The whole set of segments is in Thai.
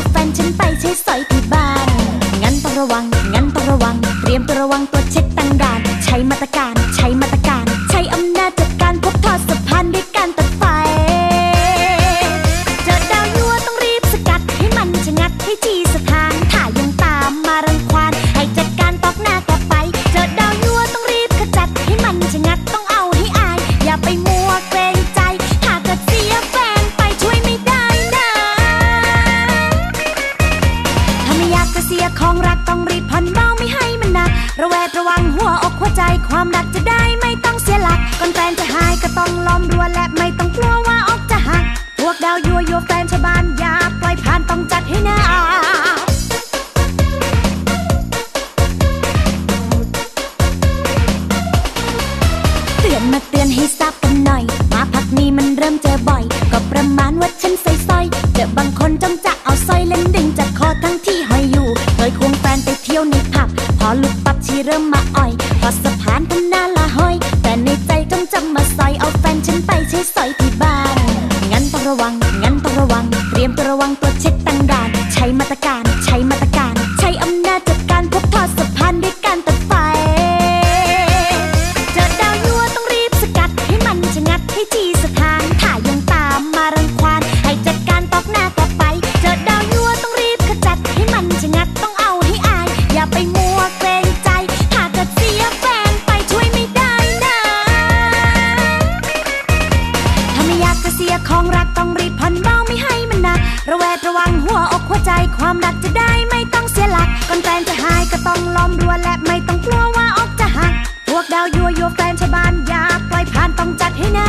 าแฟนฉันไปใช้สอยที่บ้าน งั้นต้องระวัง งั้นต้องระวัง เตรียมตัวระวังตัวเช็คตั้งด่าน ใช้มาตรการ ความรักจะได้ไม่ต้องเสียหลักก่อนแฟนจะหายก็ต้องล้อมรั้วและไม่ต้องกลัวว่าออกจะหัก พวกดาวยัวยัวแฟนชาวบ้านอย่าปล่อยผ่านต้องจัดให้หนาเตือนมาเตือนให้ทราบกันหน่อย มาพักนี้มันเริ่มเจอบ่อย ก็ประมาณว่าฉันใส่ โยแฟนชาวบ้านอยากปล่อยผ่านต้องจัดให้หนา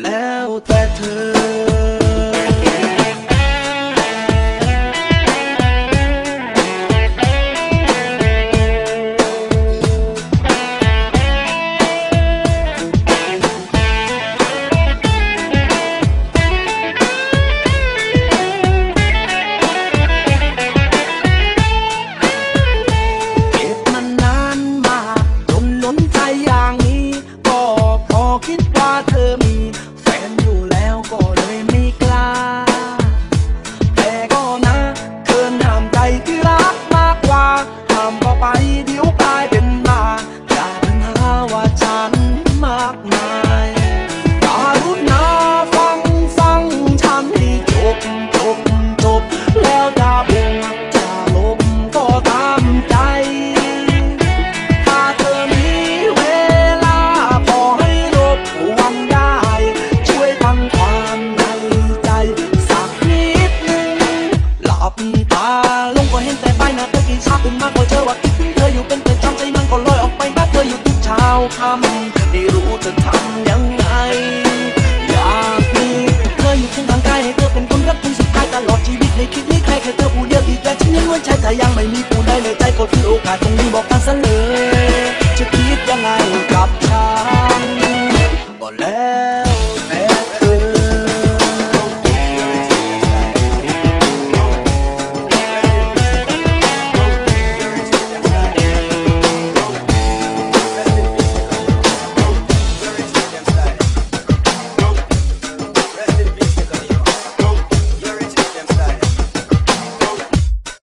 chocolate. โอกาสตรงนี้บอกกันซะเลยจะคิดยังไงกับฉันก็แล้ว